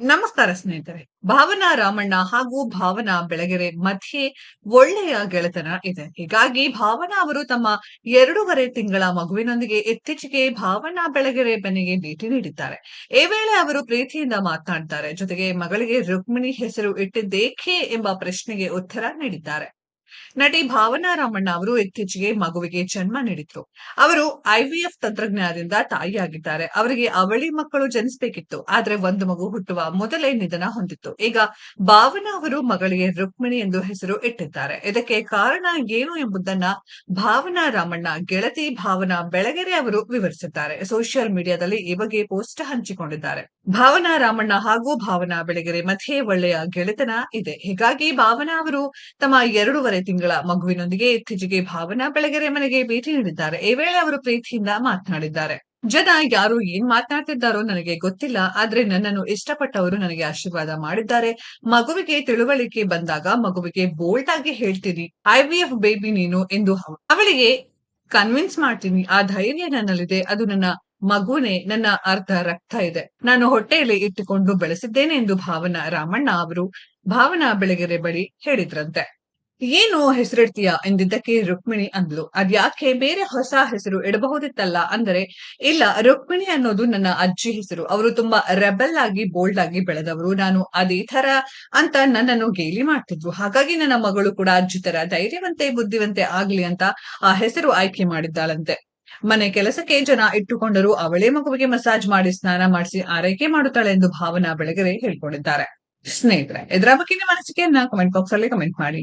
ನಮಸ್ಕಾರ ಸ್ನೇಹಿತರೆ, ಭಾವನಾ ರಾಮಣ್ಣ ಹಾಗೂ ಭಾವನಾ ಬೆಳಗೆರೆ ಮಧ್ಯೆ ಒಳ್ಳೆಯ ಗೆಳೆತನ ಇದೆ. ಹೀಗಾಗಿ ಭಾವನಾ ಅವರು ತಮ್ಮ ಎರಡೂವರೆ ತಿಂಗಳ ಮಗುವಿನೊಂದಿಗೆ ಇತ್ತೀಚೆಗೆ ಭಾವನಾ ಬೆಳಗೆರೆ ಮನೆಗೆ ಭೇಟಿ ನೀಡಿದ್ದಾರೆ. ಈ ವೇಳೆ ಅವರು ಪ್ರೀತಿಯಿಂದ ಮಾತನಾಡ್ತಾರೆ. ಜೊತೆಗೆ ಮಗಳಿಗೆ ರುಕ್ಮಿಣಿ ಹೆಸರು ಇಟ್ಟಿದ್ದೇಕೆ ಎಂಬ ಪ್ರಶ್ನೆಗೆ ಉತ್ತರ ನೀಡಿದ್ದಾರೆ. ನಟಿ ಭಾವನಾ ರಾಮಣ್ಣ ಅವರು ಇತ್ತೀಚೆಗೆ ಮಗುವಿಗೆ ಜನ್ಮ ನೀಡಿದ್ರು. ಅವರು ಐವಿಎಫ್ ತಂತ್ರಜ್ಞಾನದಿಂದ ತಾಯಿಯಾಗಿದ್ದಾರೆ. ಅವರಿಗೆ ಅವಳಿ ಮಕ್ಕಳು ಜನಿಸಬೇಕಿತ್ತು. ಆದ್ರೆ ಒಂದು ಮಗು ಹುಟ್ಟುವ ಮೊದಲೇ ನಿಧನ ಹೊಂದಿತ್ತು. ಈಗ ಭಾವನಾ ಅವರು ಮಗಳಿಗೆ ರುಕ್ಮಿಣಿ ಎಂದು ಹೆಸರು ಇಟ್ಟಿದ್ದಾರೆ. ಇದಕ್ಕೆ ಕಾರಣ ಏನು ಎಂಬುದನ್ನ ಭಾವನಾ ರಾಮಣ್ಣ, ಗೆಳತಿ ಭಾವನಾ ಬೆಳಗೆರೆ ಅವರು ವಿವರಿಸಿದ್ದಾರೆ. ಸೋಷಿಯಲ್ ಮೀಡಿಯಾದಲ್ಲಿ ಈ ಬಗ್ಗೆ ಪೋಸ್ಟ್ ಹಂಚಿಕೊಂಡಿದ್ದಾರೆ. ಭಾವನಾ ರಾಮಣ್ಣ ಹಾಗೂ ಭಾವನಾ ಬೆಳಗೆರೆ ಮಧ್ಯೆ ಒಳ್ಳೆಯ ಗೆಳೆತನ ಇದೆ. ಹೀಗಾಗಿ ಭಾವನಾ ಅವರು ತಮ್ಮ ಎರಡೂವರೆ ತಿಂಗಳ ಮಗುವಿನೊಂದಿಗೆ ಇತ್ತೀಚೆಗೆ ಭಾವನಾ ಬೆಳಗೆರೆ ಮನೆಗೆ ಭೇಟಿ ನೀಡಿದ್ದಾರೆ. ಈ ವೇಳೆ ಅವರು ಪ್ರೀತಿಯಿಂದ ಮಾತನಾಡಿದ್ದಾರೆ. ಜನ ಯಾರು ಏನ್ ಮಾತನಾಡ್ತಿದ್ದಾರೋ ನನಗೆ ಗೊತ್ತಿಲ್ಲ. ಆದ್ರೆ ನನ್ನನ್ನು ಇಷ್ಟಪಟ್ಟವರು ನನಗೆ ಆಶೀರ್ವಾದ ಮಾಡಿದ್ದಾರೆ. ಮಗುವಿಗೆ ತಿಳುವಳಿಕೆ ಬಂದಾಗ ಮಗುವಿಗೆ ಬೋಲ್ಡ್ ಆಗಿ ಹೇಳ್ತೀನಿ. ಐವಿಎಫ್ ಬೇಬಿ ನೀನು ಎಂದು ಅವಳಿಗೆ ಕನ್ವಿನ್ಸ್ ಮಾಡ್ತೀನಿ. ಆ ಧೈರ್ಯ ನನ್ನಲ್ಲಿದೆ. ಅದು ನನ್ನ ಮಗುನೇ. ನನ್ನ ಅರ್ಧ ರಕ್ತ ಇದೆ. ನಾನು ಹೊಟ್ಟೆಯಲ್ಲಿ ಇಟ್ಟುಕೊಂಡು ಬೆಳೆಸಿದ್ದೇನೆ ಎಂದು ಭಾವನಾ ರಾಮಣ್ಣ ಅವರು ಭಾವನಾ ಬೆಳಗೆರೆ ಬಳಿ ಹೇಳಿದ್ರಂತೆ. ಏನು ಹೆಸರಿಡ್ತೀಯ ಎಂದಿದ್ದಕ್ಕೆ ರುಕ್ಮಿಣಿ ಅಂದ್ಲು. ಅದ್ಯಾಕೆ ಬೇರೆ ಹೊಸ ಹೆಸರು ಇಡಬಹುದಿತ್ತಲ್ಲ ಅಂದರೆ, ಇಲ್ಲ, ರುಕ್ಮಿಣಿ ಅನ್ನೋದು ನನ್ನ ಅಜ್ಜಿ ಹೆಸರು. ಅವರು ತುಂಬಾ ರೆಬಲ್ ಆಗಿ ಬೋಲ್ಡ್ ಆಗಿ ಬೆಳೆದವರು. ನಾನು ಅದೇ ತರ ಅಂತ ನನ್ನನ್ನು ಗೇಲಿ ಮಾಡ್ತಿದ್ರು. ಹಾಗಾಗಿ ನನ್ನ ಮಗಳು ಕೂಡ ಅಜ್ಜಿ ತರ ಧೈರ್ಯವಂತೆ, ಬುದ್ಧಿವಂತೆ ಆಗ್ಲಿ ಅಂತ ಆ ಹೆಸರು ಆಯ್ಕೆ ಮಾಡಿದ್ದಾಳಂತೆ. ಮನೆ ಕೆಲಸಕ್ಕೆ ಜನ ಇಟ್ಟುಕೊಂಡರು. ಅವಳೇ ಮಗುವಿಗೆ ಮಸಾಜ್ ಮಾಡಿ, ಸ್ನಾನ ಮಾಡಿಸಿ, ಆರೈಕೆ ಮಾಡುತ್ತಾಳೆ ಎಂದು ಭಾವನಾ ಬೆಳಗೆರೆ ಹೇಳ್ಕೊಂಡಿದ್ದಾರೆ. ಸ್ನೇಹಿತರೆ ಇದರ ಬಗ್ಗೆ ನಿಮ್ಮ ಕಮೆಂಟ್ ಬಾಕ್ಸ್ ಅಲ್ಲಿ ಕಮೆಂಟ್ ಮಾಡಿ.